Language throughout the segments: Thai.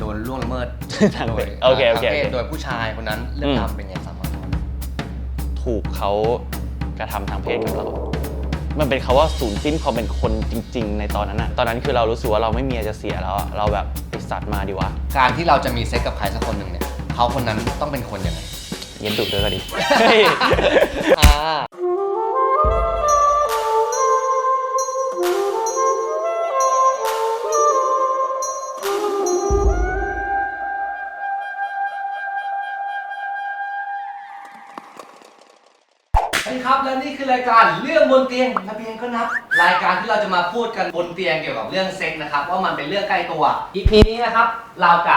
โดนล่วงละเมิดทางโดเพยศโอเคโอเคทางโอพเคศโดยผู้ชายคนนั้นเรื่องอืมราวเป็นไงสามารถถูกเขากระทำทางเพศกับเรา มันเป็นคาว่าศูนย์สิ้นความเป็นคนจริง ๆ ในตอนนั้นอะตอนนั้นคือเรารู้สึกว่าเราไม่มีอะไรจะเสียแล้วอะเราแบบติดสัตว์มาดีวะ การที่เราจะมีเซ็กกับใครสักคนหนึ่งเนี่ยเขาคนนั้นต้องเป็นคนยังไง เย็นดุด้วยก็ดีอ่า รับและนี่คือรายการเรื่องบนเตียงระเบียงก็นับ รายการที่เราจะมาพูดกันบนเตียงเกี่ยวกับเรื่องเซ็กนะครับว่ามันเป็นเรื่องใกล้ตัว EP นี้นะครับเราจะ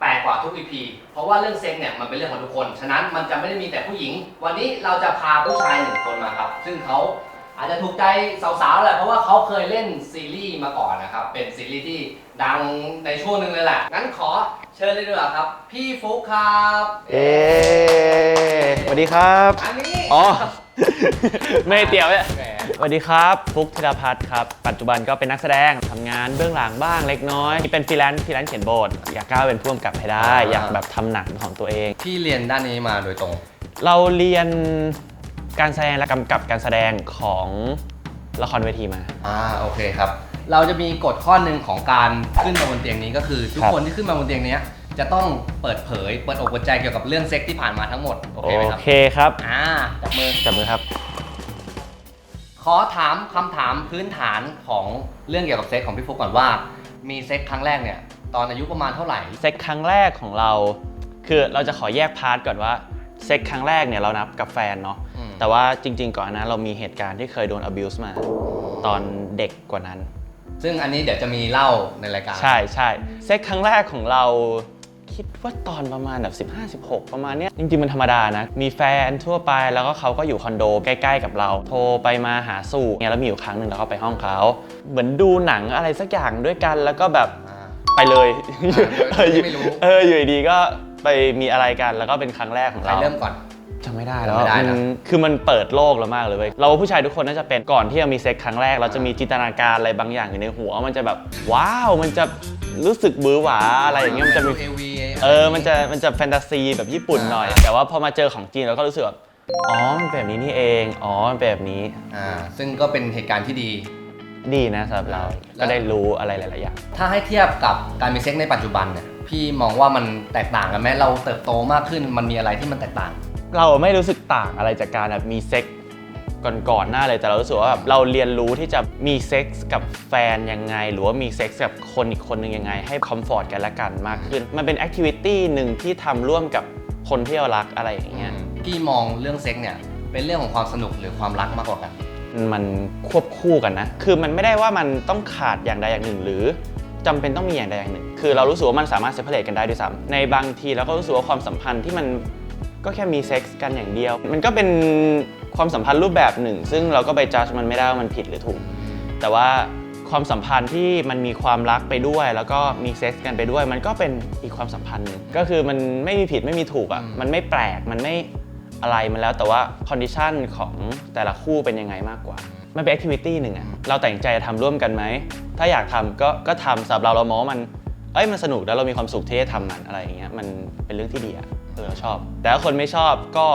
แปลกกว่าทุก EP เพราะว่าเรื่องเซ็กเนี่ยมันเป็นเรื่องของทุกคน ฉะนั้นมันจะไม่ได้มีแต่ผู้หญิง วันนี้เราจะพาผู้ชายหนึ่งคนมาครับ ซึ่งเขาอาจจะถูกใจสาวๆแหละเพราะว่าเขาเคยเล่นซีรีส์มาก่อนนะครับ เป็นซีรีส์ที่ดังในช่วงหนึ่งเลยแหละงั้นขอเชิญเลยดีกว่าครับ พี่ฟุกครับ เอ๊สวัสดีครับ อันนี้ อ๋อ ไม่ได้เตรียมเนี่ยแหมสวัสดีครับฟุกธีรพัฒน์ครับ ปัจจุบันก็เป็นนักแสดงทำงานเบื้องหลังบ้างเล็กน้อยที่เป็นฟรีแลนซ์ฟรีแลนซ์เขียนบท อยากก้าวเป็นผู้กำกับให้ได้ อยากแบบทำหนังของตัวเอง พี่เรียนด้านนี้มาโดยตรง เราเรียนการแสดงและกำกับการแสดงของละครเวทีมา อ่าโอเคครับ เราจะมีกฎข้อหนึ่งของการขึ้นมาบนเตียงนี้ก็คือ ทุกครับ คนที่ขึ้นมาบนเตียงเนี้ย จะต้องเปิดเผย เปิดอกเปิดใจเกี่ยวกับเรื่องเซ็กที่ผ่านมาทั้งหมด โอเคไหมครับ โอเคครับอ่าจับมือ จับมือครับ ขอถามคำถามพื้นฐานของเรื่องเกี่ยวกับเซ็กของพี่ฟุกก่อนว่า มีเซ็กครั้งแรกเนี่ย ตอนอายุประมาณเท่าไหร่ เซ็กครั้งแรกของเรา คือเราจะขอแยกพาร์ทก่อนว่าเซ็กครั้งแรกเนี่ยเรานับกับแฟนเนาะอืม แต่ว่าจริง ๆ ก่อนหนานั้นเรามีเหตุการณ์ที่เคยโดน abuse มา ตอนเด็กกว่านั้น ซึ่งอันนี้เดี๋ยวจะมีเล่าในรายการ ใช่ใช่เซ็กครั้งแรกของเรา คิดว่าตอนประมาณแบบ15 16 ประมาณเนี้ยจริงๆมันธรรมดานะ มีแฟนทั่วไปแล้วก็เขาก็อยู่คอนโดใกล้ๆกับเรา โทรไปมาหาสู่เนี่ยแล้วมีอยู่ครั้งหนึ่งเราก็ไปห้องเขาเหมือนดูหนังอะไรสักอย่างด้วยกันแล้วก็แบบอ่า ไปเลยอ่าโดยที่ไม่รู้ เอออยู่ดีๆก็ไปมีอะไรกันแล้วก็เป็นครั้งแรกของใครเรา เริ่มก่อน จำไม่ได้แล้วจำไม่ได้นะ มันคือมันเปิดโลกเรามากเลยเว้ย เราว่าผู้ชายทุกคนน่าจะเป็นก่อนที่จะมีเซ็กครั้งแรก เราจะมีจินตนาการอะไรบางอย่างอยู่ในหัว มันจะแบบ ว้าว มันจะรู้สึกบื้อหวาอะไรอย่างเงี้ย มันจะมีเอวีเออ มันจะ มันจะแฟนตาซีแบบญี่ปุ่นหน่อย แต่ว่าพอมาเจอของจริงเราก็รู้สึกแบบ อ๋อ มันเป็นแบบนี้นี่เอง อ๋อ มันเป็นแบบนี้ อ่าซึ่งก็เป็นเหตุการณ์ที่ดี ดีนะสำหรับเราแล้วก็ได้รู้อะไรหลายๆอย่าง ถ้าให้เทียบกับการมีเซ็กในปัจจุบันเนี่ยพี่มองว่ามันแตกต่างกันไหมเราเติบโตมากขึ้นมันมีอะไรที่มันแตกต่าง เราไม่รู้สึกต่างอะไรจากการแบบมีเซ็กก่อนๆหน้าเลยแต่เรารู้สึกว่าแบบเราเรียนรู้ที่จะมีเซ็กส์กับแฟนยังไง หรือว่ามีเซ็กส์กับคนอีกคนหนึ่งยังไง ให้คอมฟอร์ตกันและกันมากขึ้น มันเป็นแอคทิวิตี้หนึ่งที่ทำร่วมกับคนที่เรารักอะไรอย่างเงี้ยพี่มองเรื่องเซ็กเนี่ยเป็นเรื่องของความสนุกหรือความรักมากกว่ากัน มันควบคู่กันนะ คือมันไม่ได้ว่ามันต้องขาดอย่างใดอย่างหนึ่ง หรือจำเป็นต้องมีอย่างใดอย่างหนึ่ง คือเรารู้สึกว่ามันสามารถเซ p เ r ร t กันได้ด้วยซ้ำในบางทีเราก็รู้สึกว่าความสัมพันธ์ที่มัน ก็แค่มีเซ็กส์กันอย่างเดียว มันก็เป็นความสัมพันธ์รูปแบบหนึ่ง ซึ่งเราก็ไปจัดมันไม่ได้ว่ามันผิดหรือถูก แต่ว่าความสัมพันธ์ที่มันมีความรักไปด้วย แล้วก็มีเซ็กส์กันไปด้วย มันก็เป็นอีกความสัมพันธ์หนึ่งก็คือมันไม่มีผิดไม่มีถูกอะอืมมันไม่แปลกมันไม่อะไรมันแล้วแต่ว่าคอนดิชันของแต่ละคู่เป็นยังไงมากกว่ามันเป็นแอคทิวิตี้หนึ่งอะเราแต่งใจจะทำร่วมกันไหม ถ้าอยากทำก็ก็ทำสำหรับเราเรามองว่ามันเอ้ยมันสนุกแล้วเรามีความสุขที่ได้ทำมันอะไรอย่างเงี้ยมันเป็นเรื่องที่ดีอะเออเราชอบ แต่ถ้าคนไม่ชอบก็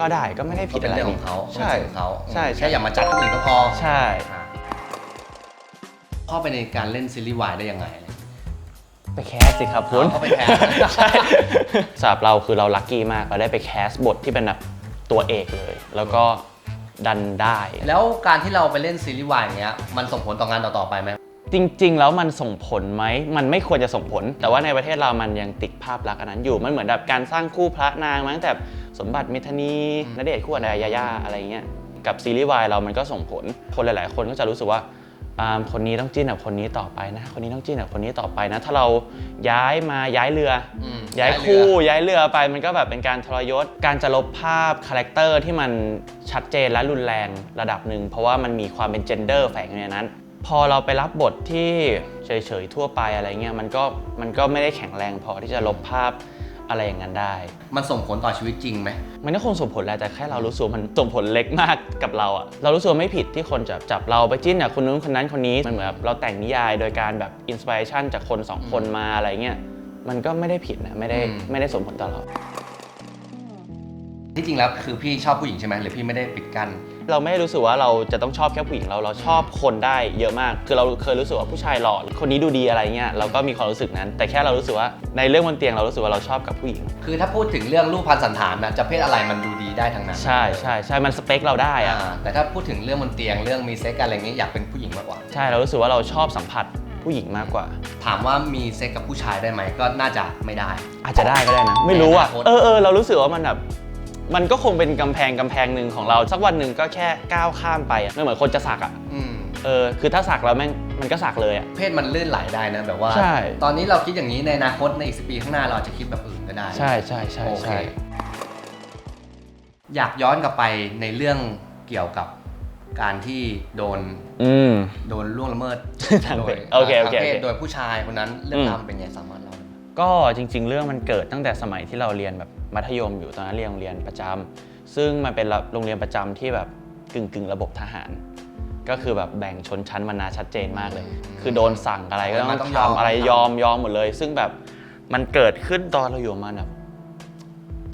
ก็ได้ก็ไม่ได้ผิก็ดเป็นอะไรเรื่องของเขาใช่เป็นสิ่งของเขาใช่ใช่แค่อย่ามาจัดคนอื่นก็พอใช่อะเข้าไปในการเล่นซีรีส์วายได้ยังไง ไปแคสสิครับคุณเอาเข้าไปแคส ใช่สำหรับเราคือเราลัคกี้มากเราได้ไปแคสบทที่เป็นแบบตัวเอกเลย แล้วก็ดันได้ แล้วการที่เราไปเล่นซีรีส์วายอย่างเงี้ยมันส่งผลต่องานต่อๆไปไหม จริง ๆ แล้วมันส่งผลไหม มันไม่ควรจะส่งผล แต่ว่าในประเทศเรามันยังติดภาพลักษณ์อันนั้นอยู่ มันเหมือนแบบการสร้างคู่พระนางมาตั้งแต่สมบัติเมธานีอืมณเดชน์คู่กับนายยาย่าอะไรเงี้ย กับซีรีส์วายเรามันก็ส่งผล คนหลาย ๆ คนก็จะรู้สึกว่าอ่าคนนี้ต้องจิ้นกับคนนี้ต่อไปนะ คนนี้ต้องจิ้นกับคนนี้ต่อไปนะ ถ้าเราย้ายมาย้ายเรือ อืมย้ายย้ายเรือคู่ย้ายเรือไปมันก็แบบเป็นการทรยศ การจะลบภาพคาแรคเตอร์ที่มันชัดเจนและรุนแรงระดับหนึ่งเพราะว่ามันมีความเป็นเจนเดอร์แฝงอยู่ในนั้น พอเราไปรับบทที่เฉยๆทั่วไปอะไรเงี้ยมันก็มันก็ไม่ได้แข็งแรงพอที่จะลบภาพอะไรอย่างนั้นได้ มันส่งผลต่อชีวิตจริงไหม มันก็คงส่งผลแหละแต่แค่เรารู้สึกว่ามันส่งผลเล็กมากกับเราอะเรารู้สึกว่าไม่ผิดที่คนจะจับเราไปจิ้นกับคนนู้นคนนั้นคนนี้ มันเหมือนแบบเราแต่งนิยายโดยการแบบอินสปิเรชันจากคนสองคนมาอะไรเงี้ย มันก็ไม่ได้ผิดนะไม่ได้อืมไม่ได้ส่งผลต่อเรา ที่จริงแล้วคือพี่ชอบผู้หญิงใช่ไหมหรือพี่ไม่ได้ปิดกั้น เราไม่ได้รู้สึกว่าเราจะต้องชอบแค่ผู้หญิงเราเราชอบคนได้เยอะมาก คือเราเคยรู้สึกว่าผู้ชายหล่อคนนี้ดูดีอะไรเงี้ยเราก็มีความรู้สึกนั้น แต่แค่เรารู้สึกว่าในเรื่องบนเตียงเรารู้สึกว่าเราชอบกับผู้หญิง คือถ้าพูดถึงเรื่องรูปพันสันฐานนะจะเพศอะไรมันดูดีได้ทั้งนั้นใช่ใช่ใช่มันสเปคเราได้อะอ่าแต่ถ้าพูดถึงเรื่องบนเตียงเรื่องมีเซ็กอะไรอย่างนี้อยากเป็นผู้หญิงมากกว่า ใช่เรารู้สึกว่าเราชอบสัมผัสผู้หญิงมากกว่า ถามว่ามีเซ็กกับผู้ชายได้ไหมก็น่าจะไม่ได้ อาจจะได้ก็ได้นะ ไม่รู้อะในอนาคตเออเออเรารู้สึกว่ามันแบบ มันก็คงเป็นกำแพงกำแพงหนึ่งของเรา สักวันหนึ่งก็แค่ก้าวข้ามไปอะไม่เหมือนคนจะสักอะอืม เออคือถ้าสักแล้วแม่งมันก็สักเลยอะเพศมันลื่นไหลได้นะแบบว่า ใช่ ตอนนี้เราคิดอย่างนี้ในอนาคตในอีกสิปีข้างหน้าเราอาจจะคิดแบบอื่นก็ได้ ใช่ใช่ใช่โอเค ใช่อยากย้อนกลับไปในเรื่องเกี่ยวกับการที่โดนอืม โดนล่วงละเมิดทางโดเพยศโอเคโอเคทางเพศโอเค โดยผู้ชายคนนั้นเรื่องราวมันเป็นไงสามารถเล่าได้ไหมก็จริง ๆ เรื่องมันเกิดตั้งแต่สมัยที่เราเรียนแบบ มัธยมอยู่ตอนนั้นเรียนโรงเรียนประจำซึ่งมันเป็นโรงเรียนประจำที่แบบกึ่งกึ่งๆระบบทหาร ก็คือแบบแบ่งชนชั้นวรรณะชัดเจนมากเลย คือโดนสั่งอะไรก็ต้มัอนงต้องยอมทำอะไรยอมยอมหมดเลย ซึ่งแบบมันเกิดขึ้นตอนเราอยู่ประมาณแบบ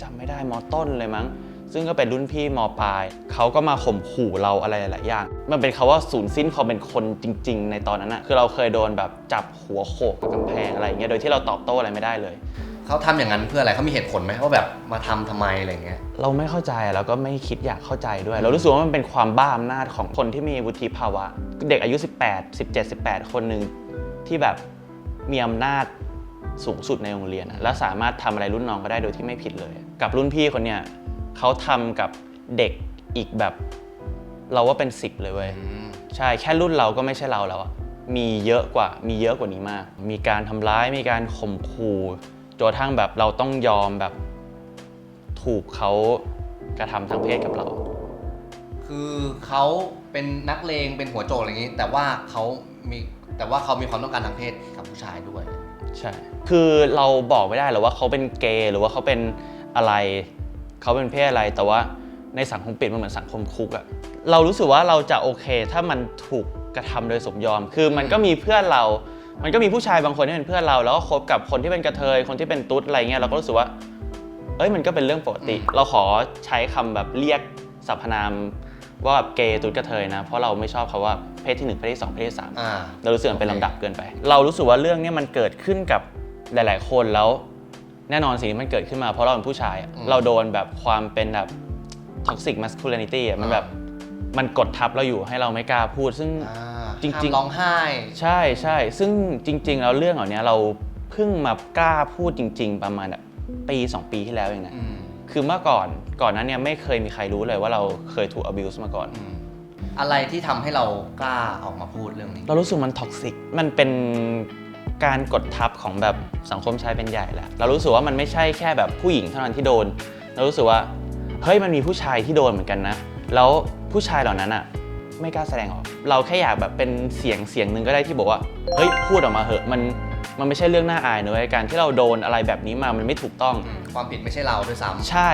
จำไม่ได้มต้นเลยมั้ง ซึ่งก็เป็นรุ่นพี่มปลายเขาก็มาข่มขู่เราอะไรหลายๆอย่าง มันเป็นคาว่าศูนย์สิ้นความเป็นคนจริง ๆ ในตอนนั้นอะคือเราเคยโดนแบบจับหัวโขกกับกำแพงอะไรอย่างเงี้ยโดยที่เราตอบโต้อะไรไม่ได้เลย เขาทำอย่างนั้นเพื่ออะไรเขามีเหตุผลไหมว่าแบบมาทำทำไมอะไรเงี้ยเราไม่เข้าใจแล้วก็ไม่คิดอยากเข้าใจด้วย เรารู้สึกว่ามันเป็นความบ้าอำนาจของคนที่มีวุฒิภาวะ เด็กอายุ 18 17 18 คนหนึ่งที่แบบมีอำนาจสูงสุดในโรงเรียนอะและสามารถทำอะไรรุ่นน้องก็ได้โดยที่ไม่ผิดเลย กับรุ่นพี่คนเนี้ยเขาทำกับเด็กอีกแบบเราว่าเป็นสิบเลยเว้ยใช่แค่รุ่นเราก็ไม่ใช่เราแล้วอะมีเยอะกว่ามีเยอะกว่านี้มาก มีการทำร้ายมีการข่มขู่ จนกระทั่งแบบเราต้องยอมแบบถูกเขากระทำทางเพศกับเรา คือเขาเป็นนักเลงเป็นหัวโจกอะไรอย่างนี้ แต่ว่าเขามีแต่ว่าเขามีความต้องการทางเพศกับผู้ชายด้วย ใช่ คือเราบอกไม่ได้หรอกว่าเขาเป็นเกย์หรือว่าเขาเป็นอะไร เขาเป็นเพศอะไร แต่ว่าในสังคมปิดมันเหมือนสังคมคุกอะเรารู้สึกว่าเราจะโอเค ถ้ามันถูกกระทำโดยสมยอม คือมันก็มีเพื่อนเรา มันก็มีผู้ชายบางคนที่เป็นเพื่อนเราแล้วก็คบกับคนที่เป็นกระเทยคนที่เป็นตุ๊ดอะไรเงี้ยเราก็รู้สึกว่า เอ้ยมันก็เป็นเรื่องปกติอืมเราขอใช้คำแบบเรียกสรรพนามว่าแบบเกย์ตุ๊ดกระเทยนะ เพราะเราไม่ชอบคาว่าเพศที่หนึ่งเพศที่สองเพศที่สามอ่าเรารู้สึกมันเป็นลำดับเกินไป เรารู้สึกว่าเรื่องเนี้ยมันเกิดขึ้นกับหลาย ๆ คนแล้วแน่นอนสิ่งที่มันเกิดขึ้นมาเพราะเราเป็นผู้ชายอะอืมเราโดนแบบความเป็นแบบ toxic masculinity อะมันแบบมันกดทับเราอยู่ให้เราไม่กล้าพูดซึ่งอ่า จริงๆ ห้ามร้องไห้ ใช่ใช่ซึ่งจริง ๆ แล้วเรื่องเหล่านี้เราเพิ่งมากล้าพูดจริง ๆ ประมาณแบบปี2ปีที่แล้วเองนะ อืมคือเมื่อก่อนก่อนนั้นเนี่ยไม่เคยมีใครรู้เลยว่าเราเคยถูก abuse มาก่อน อืมอะไรที่ทำให้เรากล้าออกมาพูดเรื่องนี้ เรารู้สึกมันท็อกซิก มันเป็นการกดทับของแบบสังคมชายเป็นใหญ่แหละ เรารู้สึกว่ามันไม่ใช่แค่แบบผู้หญิงเท่านั้นที่โดน เรารู้สึกว่าเฮ้ยมันมีผู้ชายที่โดนเหมือนกันนะ แล้วผู้ชายเหล่านั้นอะ ไม่กล้าแสดงออก เราแค่อยากแบบเป็นเสียงเสียงหนึ่งก็ได้ที่บอกว่า เฮ้ย พูดออกมาเหอะ มัน มันไม่ใช่เรื่องน่าอายนะเว้ยการที่เราโดนอะไรแบบนี้มา มันไม่ถูกต้องอืมความผิดไม่ใช่เราด้วยซ้ำ ใช่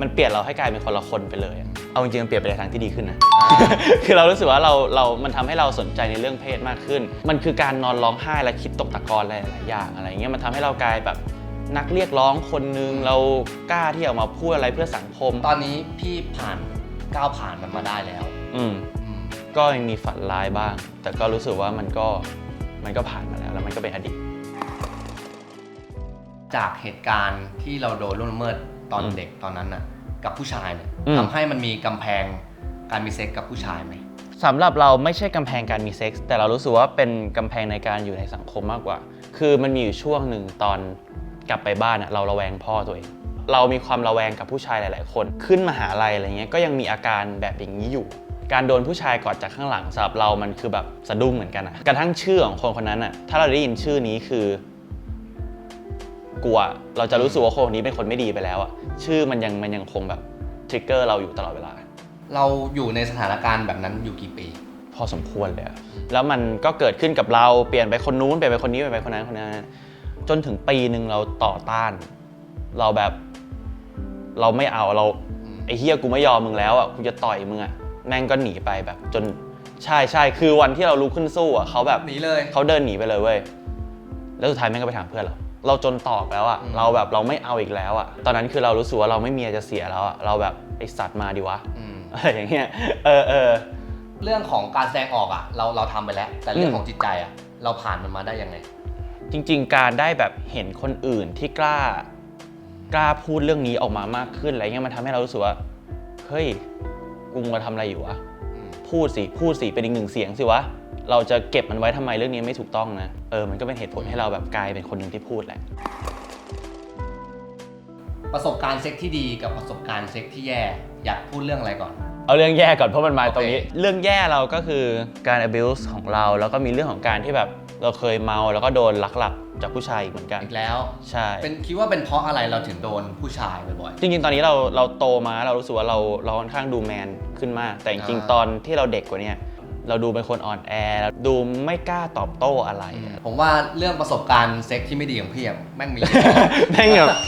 มันเปลี่ยนเราให้กลายเป็นคนละคนไปเลยอะเอาจริงๆมันเปลี่ยนไปในทางที่ดีขึ้นนะอ่าคือเรารู้สึกว่าเรา เรา มันทำให้เราสนใจในเรื่องเพศมากขึ้น มันคือการนอนร้องไห้และคิดตกตะกอนอะไรหลายๆอย่างอะไรเงี้ย มันทำให้เรากลายแบบนักเรียกร้องคนนึงเรากล้าที่จะออกมาพูดอะไรเพื่อสังคม ตอนนี้พี่ผ่านก้าวผ่านมันมาได้แล้ว อืมอืม ก็ยังมีฝันร้ายบ้าง แต่ก็รู้สึกว่ามันก็มันก็ผ่านมาแล้ว แล้วมันก็เป็นอดีต จากเหตุการณ์ที่เราโดนล่วงละเมิดตอนอืมเด็กตอนนั้นน่ะ กับผู้ชายเนี่ยอืม ทำให้มันมีกำแพงการมีเซ็กกับผู้ชายไหมสำหรับเราไม่ใช่กำแพงการมีเซ็กส์แต่เรารู้สึกว่าเป็นกำแพงในการอยู่ในสังคมมากกว่า คือมันมีอยู่ช่วงหนึ่งตอนกลับไปบ้านอะเราระแวงพ่อตัวเอง เรามีความระแวงกับผู้ชายหลาย ๆ คน ขึ้นมหาลัยอะไรเงี้ยก็ยังมีอาการแบบอย่างนี้อยู่ การโดนผู้ชายกอดจากข้างหลังสำหรับเรามันคือแบบสะดุ้งเหมือนกันอะกระทั่งชื่อของคนคนนั้นอะถ้าเราได้ยินชื่อนี้คือกลัวเราจะรู้สึกว่าคนคนนี้เป็นคนไม่ดีไปแล้วอะชื่อมันยังมันยังคงแบบทริกเกอร์เราอยู่ตลอดเวลา เราอยู่ในสถานการณ์แบบนั้นอยู่กี่ปี พอสมควรเลยอะแล้วมันก็เกิดขึ้นกับเราเปลี่ยนไปคนนู้นเปลี่ยนไปคนนี้เปลี่ยนไปคนนั้นคนนั้น จนถึงปีหนึ่งเราต่อต้าน เราแบบเราไม่เอาเราอืมไอ้เฮียกูไม่ยอมมึงแล้วอะกูจะต่อยมึงอะ แม่งก็หนีไปแบบจนใช่ใช่คือวันที่เราลุกขึ้นสู้อะเขาแบบหนีเลยเขาเดินหนีไปเลยเว้ยแล้วสุดท้ายแม่งก็ไปถามเพื่อนเราเราจนตอกแล้วอะอืมเราแบบเราไม่เอาอีกแล้วอะตอนนั้นคือเรารู้สึกว่าเราไม่มีอะไรจะเสียแล้วอะเราแบบไอสัตว์มาดิวะอืมอะไรอย่างเงี้ยเออเออเรื่องของการแสดงออกอะ เราเราทำไปแล้ว แต่เรื่องอืมของจิตใจอะ เราผ่านมันมาได้ยังไง จริง ๆ การได้แบบเห็นคนอื่นที่กล้ากล้าพูดเรื่องนี้ออกมามากขึ้นอะไรเงี้ยมันทำให้เรารู้สึกว่าเฮ้ย กูมาทำอะไรอยู่วะอืมพูดสิพูดสิเป็นอีกหนึ่งเสียงสิวะเราจะเก็บมันไว้ทำไมเรื่องนี้ไม่ถูกต้องนะเออมันก็เป็นเหตุผลให้เราแบบกลายเป็นคนหนึ่งที่พูดแหละ ประสบการณ์เซ็กที่ดีกับประสบการณ์เซ็กที่แย่อยากพูดเรื่องอะไรก่อน เอาเรื่องแย่ก่อนเพราะมันมาโอเคตรงนี้ เรื่องแย่เราก็คือการ abuse ของเรา แล้วก็มีเรื่องของการที่แบบ เราเคยเมาแล้วก็โดนลักหลับจากผู้ชายอีกเหมือนกัน อีกแล้วใช่ เป็นคิดว่าเป็นเพราะอะไรเราถึงโดนผู้ชายบ่อย จริงๆ ตอนนี้เราเราโตมาเรารู้สึกว่าเราเราค่อนข้างดูแมนขึ้นมาก แต่จริงอ่าๆตอนที่เราเด็กกว่าเนี้เราดูเป็นคนอ่อนแอเราดูไม่กล้าตอบโต้อะไรๆอะผมว่าเรื่องประสบการณ์เซ็กที่ไม่ดีของพี่อะแม่งมี แม่งแบบ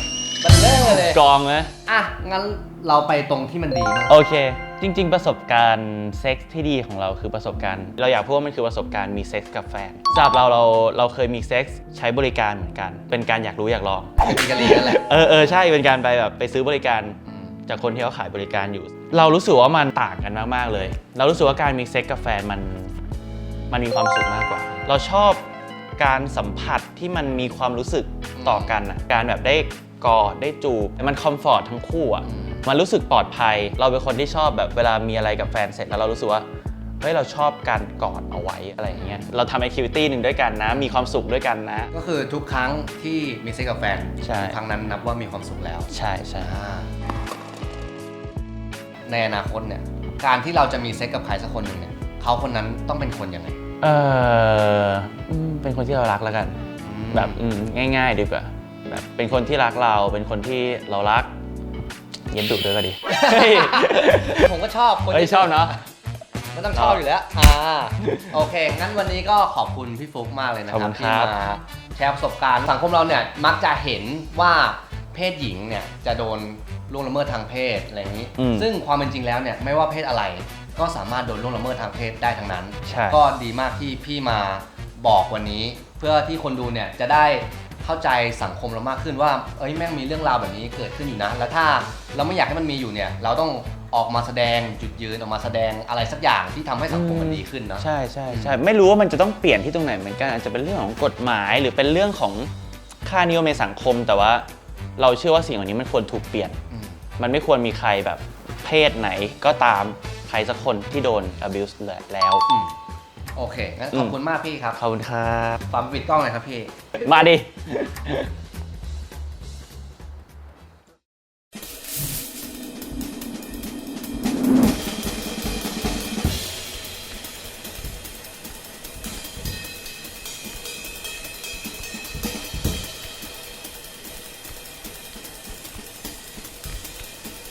มันเลิกเลยกองนะ อะงั้นเราไปตรงที่มันดีมากโอเค จริง ๆ ประสบการณ์เซ็กส์ที่ดีของเราคือประสบการณ์ เราอยากพูดว่ามันคือประสบการณ์มีเซ็กส์กับแฟนสำหรับเราเราเราเคยมีเซ็กส์ใช้บริการเหมือนกัน เป็นการอยากรู้อยากลอง มีกะลีนั่นแหละ เออเออใช่เป็นการไปแบบไปซื้อบริการอืมจากคนที่เขาขายบริการอยู่ เรารู้สึกว่ามันต่างกันมากๆเลย เรารู้สึกว่าการมีเซ็กกับแฟนมันมันมีความสุขมากกว่า เราชอบการสัมผัสที่มันมีความรู้สึกต่อกันอะการแบบได้กอดได้จูบมันคอมฟอร์ตทั้งคู่อะอื มมันรู้สึกปลอดภัย เราเป็นคนที่ชอบแบบเวลามีอะไรกับแฟนเสร็จแล้วเรารู้สึกว่าเฮ้ยเราชอบการกอดเอาไว้อะไรอย่างเงี้ยเราทำแอคทิวิตี้หนึ่งด้วยกันนะ มีความสุขด้วยกันนะ ก็คือทุกครั้งที่มีเซ็กกับแฟนใช่ ทุกครั้งนั้นนับว่ามีความสุขแล้วใช่ใช่อ่าในอนาคตเนี่ยการที่เราจะมีเซ็กกับใครสักคนหนึ่งเนี่ยเขาคนนั้นต้องเป็นคนยังไงเอออืมเป็นคนที่เรารักแล้วกันแบบอืมง่าย ๆ ดีกว่าแบบเป็นคนที่รักเราเป็นคนที่เรารัก เย็นดุด้วยก็ดีเฮ้ยผมก็ชอบคนเฮ้ยที่ชอบเนอะก็ต้องชอบอยู่แล้ว อ่า โอเค งั้นวันนี้ก็ขอบคุณพี่ฟุกมากเลยนะคขอบรัคุบณที่ครับ มาแชร์ประสบการณ์ สังคมเราเนี่ยมักจะเห็นว่าเพศหญิงเนี่ยจะโดนล่วงละเมิดทางเพศอะไรอย่างนี้ อืมซึ่งความเป็นจริงแล้วเนี่ยไม่ว่าเพศอะไร ก็สามารถโดนล่วงละเมิดทางเพศได้ทั้งนั้น ใช่ ก็ดีมากที่พี่มาบอกวันนี้ เพื่อที่คนดูเนี่ยจะได้ เข้าใจสังคมเรามากขึ้นว่า เอ้ยแม่งมีเรื่องราวแบบนี้เกิดขึ้นอยู่นะ แล้วถ้าเราไม่อยากให้มันมีอยู่เนี่ย เราต้องออกมาแสดงจุดยืนออกมาแสดงอะไรสักอย่างที่ทำให้สังคมมันดีขึ้นเนาะใช่ใช่ใช่ไม่รู้ว่ามันจะต้องเปลี่ยนที่ตรงไหนเหมือนกันอาจจะเป็นเรื่องของกฎหมายหรือเป็นเรื่องของค่านิยมในสังคม แต่ว่าเราเชื่อว่าสิ่งเหล่านี้มันควรถูกเปลี่ยน อืม มันไม่ควรมีใครแบบเพศไหนก็ตามใครสักคนที่โดน abuse แล้ว อืม โอเคงั้นขอบคุณมากพี่ครับ ขอบคุณครับฟังปิดกล้องเลยครับพี่ มาดิ